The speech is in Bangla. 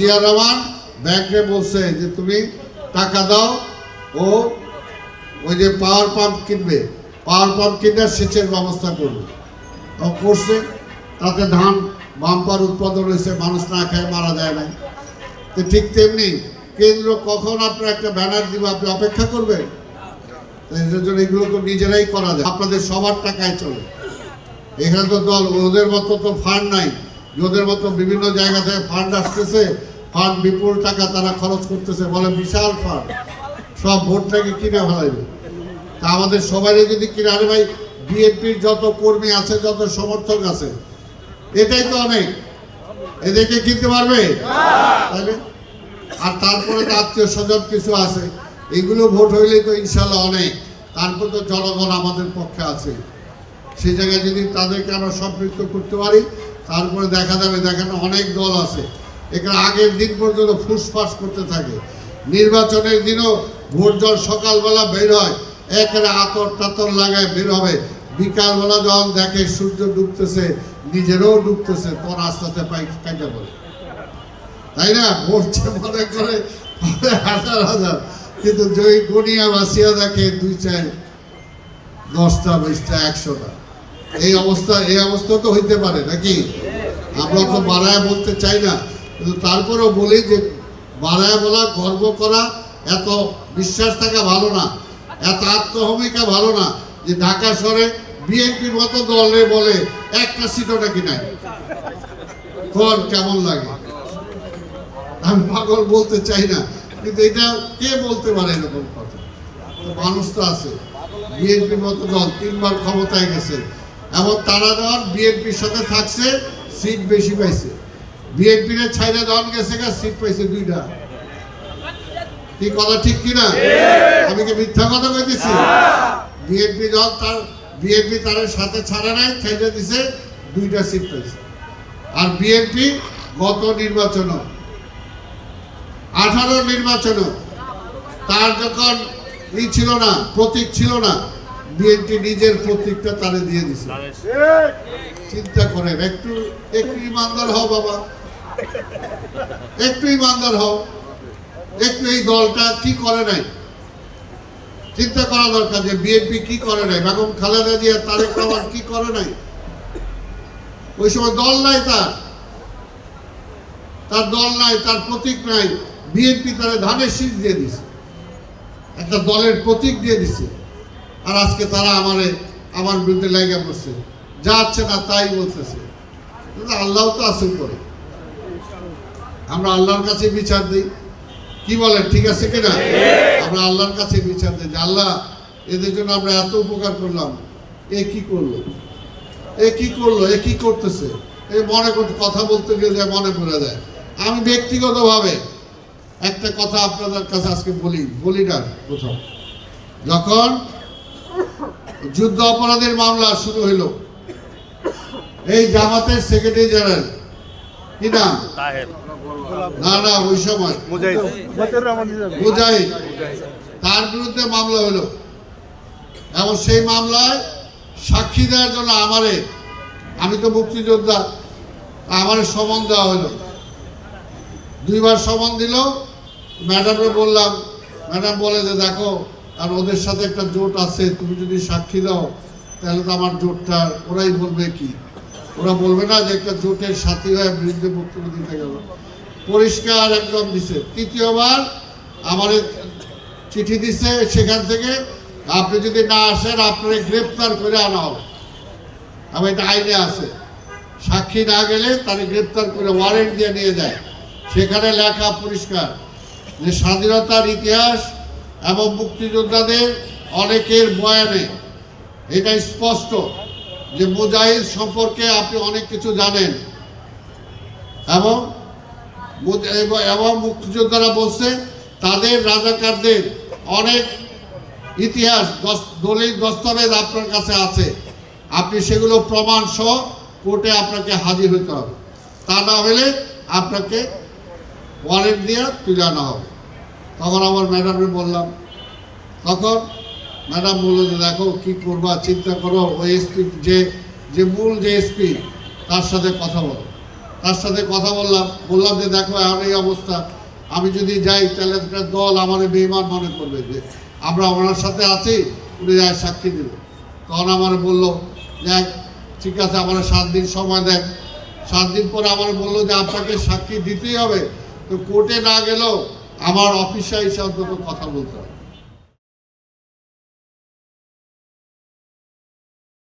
জিয়া রহমান, ব্যাংকে বলছে যে তুমি টাকা দাও, ও ওই যে পাওয়ার পাম্প কিনবে, পাওয়ার পাম্প কিনে সেচের ব্যবস্থা করবে। ও করছে, তাতে ধান বাম্পার উৎপাদন হয়েছে, মানুষ না খায় মারা যায় না তো ঠিক তেমনি কেন্দ্র কখন আপনার একটা ব্যানার দিবে, আপনি অপেক্ষা করবেন? এটার জন্য এগুলো তো নিজেরাই করা যায়, আপনাদের সবার টাকায় চলে। এখানে তো দল, ওদের মতো তো ফান্ড নাই। যে ওদের মতো বিভিন্ন জায়গা থেকে ফান্ড আসতেছে। ফান্ড বিপুল টাকা তারা খরচ করতেছে, বলে বিশাল ফান্ড সব ভোটটাকে কিনে ফেলাইবে? তা আমাদের সবাই যদি কিনে, আরে ভাই, বিএনপির যত কর্মী আছে, যত সমর্থক আছে, এটাই তো অনেক। এদেরকে কিনতে পারবে? তাহলে আর তারপরে তো আত্মীয় স্বজন কিছু আছে, এগুলো ভোট হইলেই তো ইনশাল্লাহ অনেক। তারপর তো জনগণ আমাদের পক্ষে আছে। সেই জায়গায় যদি তাদেরকে আমরা সম্পৃক্ত করতে পারি তারপরে দেখা যাবে দেখেন অনেক দল আছে। এখানে আগের দিন পর্যন্ত ফুসফাস করতে থাকে। নির্বাচনের দিনও ভোট জল সকালবেলা বের হয়। একেবারে আতর টাতর লাগায় বের হবে। বিকালবেলা যখন দেখে সূর্য ডুবতেছে, নিজেরও ডুবতেছে তোর আস্তে আস্তে পাই কাটা বলে তাই না? ভোটছে মনে করে হাজার হাজার। কিন্তু জয়ী গনিয়া বাসিয়া দেখে দুই চার, দশটা, বিশটা, একশোটা। এই অবস্থা এই অবস্থা তো হইতে পারে নাকি? আমরা তো বাড়ায় বলতে চাই না। কিন্তু তারপরেও বলি যে, বাড়ায় বলা, গর্ব করা এত বিশ্বাস থাকা ভালো না, এত আত্মহমিকা ভালো না যে ঢাকা শহরে বিএনপির মতো দলে বলে একটা সিটও নাকি নাই। কোন কেমন লাগে? আমি পাগল বলতে চাই না, কিন্তু এটা কে বলতে পারে এরকম কথা? মানুষ তো আছে। বিএনপির মতো দল তিনবার ক্ষমতায় গেছে। এবং তারা যখন বিএনপির সাথে থাকছে, সিট বেশি পাইছে। বিএনপির ছাইরা যখন গেছে সিট পাইছে দুইটা। কি কথা ঠিক কিনা আমি কি মিথ্যা কথা কইতেছি? বিএনপি দল তার, বিএনপি তার সাথে ছাড়া নাই, ছাইরা দিছে, দুইটা সিট পাইছে। আর বিএনপি গত নির্বাচন আঠারো নির্বাচন তার যখন ই ছিল না, প্রতীক ছিল না বিএনপি নিজের প্রতীকটা তারে দিয়ে দিছে। চিন্তা করেন, একটু একটু ইমানদার হও বাবা। একটু ইমানদার হও। একটু এই দলটা কি করে নাই? চিন্তা করা দরকার যে বিএনপি কি করে নাই? বেগম খালেদা জিয়া তারেক রহমান কি করে নাই? ওই সময় দল নাই তার। তার দল নাই, তার প্রতীক নাই। বিএনপি তারা ধানের শীষ দিয়ে দিছে। একটা দলের প্রতীক দিয়ে দিছে। আর আজকে তারা আমারে, আমার বিরুদ্ধে লেগে বসছে যাচ্ছে না তাই বলতেছে। আল্লাহ তো আসল করে আমরা আল্লাহর কাছে বিচার দিই। কি বলেন, ঠিক আছে কিনা? আমরা আল্লাহর কাছে বিচার দিই যে, আল্লাহ, এদের জন্য আমরা এত উপকার করলাম। এ কি করল? এ কি করল? এ কি করতেছে? এ মনে কথা বলতে গেলে মনে পড়ে যায়। আমি ব্যক্তিগতভাবে একটা কথা আপনাদের কাছে আজকে বলি। বলি না প্রথম যখন যুদ্ধ অপরাধের মামলা শুরু হইল। এই জামাতের সেক্রেটারি জেনারেল কি নাম? না না ওই সময়। মুজাহিদ। তার বিরুদ্ধে মামলা হলো এবং সেই মামলায় সাক্ষী দেওয়ার জন্য আমারে আমি তো মুক্তিযোদ্ধা আমার সমন দেওয়া হলো দুইবার সমন দিল। ম্যাডামকে বললাম ম্যাডাম বলে যে দেখো আর ওদের সাথে একটা জোট আছে, তুমি যদি সাক্ষী দাও, তাহলে তো আমার জোটটা, ওরাই বলবে কি? ওরা বলবে না যে একটা জোটের সাথী হয়ে বিরুদ্ধে বক্তব্য দিতে গেল। পরিষ্কার একদম দিছে। তৃতীয়বার আমার চিঠি দিছে সেখান থেকে, আপনি যদি না আসেন আপনাকে গ্রেপ্তার করে আনা হবে। আমি এটা আইনে আছে। সাক্ষী না গেলে তাকে গ্রেপ্তার করে ওয়ারেন্ট দিয়ে নিয়ে যায়। সেখানে লেখা পরিষ্কার যে স্বাধীনতার ইতিহাস এবং মুক্তিযোদ্ধাদের অনেকের বয়ানে এটা স্পষ্ট যে মুজাহিদ সম্পর্কে আপনি অনেক কিছু জানেন। এবং এবং- মুক্তিযোদ্ধারা বলছে তাদের রাজাকারদের অনেক ইতিহাস দলিল, দস্তাবেজ আপনার কাছে আছে। আপনি সেগুলো প্রমাণ সহ কোর্টে আপনাকে হাজির হতে হবে। তা না হলে আপনাকে ওয়ারেন্ট দিয়ে তুলে আনা হবে। তখন আমার ম্যাডামকে বললাম, তখন ম্যাডাম বলল যে, দেখো কি করবা, চিন্তা করো, ওই এসপি যে যে মূল যে এসপি, তার সাথে কথা বলো। তার সাথে কথা বললাম বললাম যে, দেখো এখন এই অবস্থা, আমি যদি যাই, তাহলে একটা দল আমার বেইমান মনে করবে যে, আমরা ওনার সাথে আছি, উনি যায় সাক্ষী দেব। তখন আমার বলল যে ঠিক আছে, আমার সাত দিন সময় দেন। সাত দিন পরে আমার বলল যে, আপনাকে সাক্ষী দিতেই হবে। তো কোর্টে না গেলেও আমার অফিসার হিসাবে কথা বলতে হবে।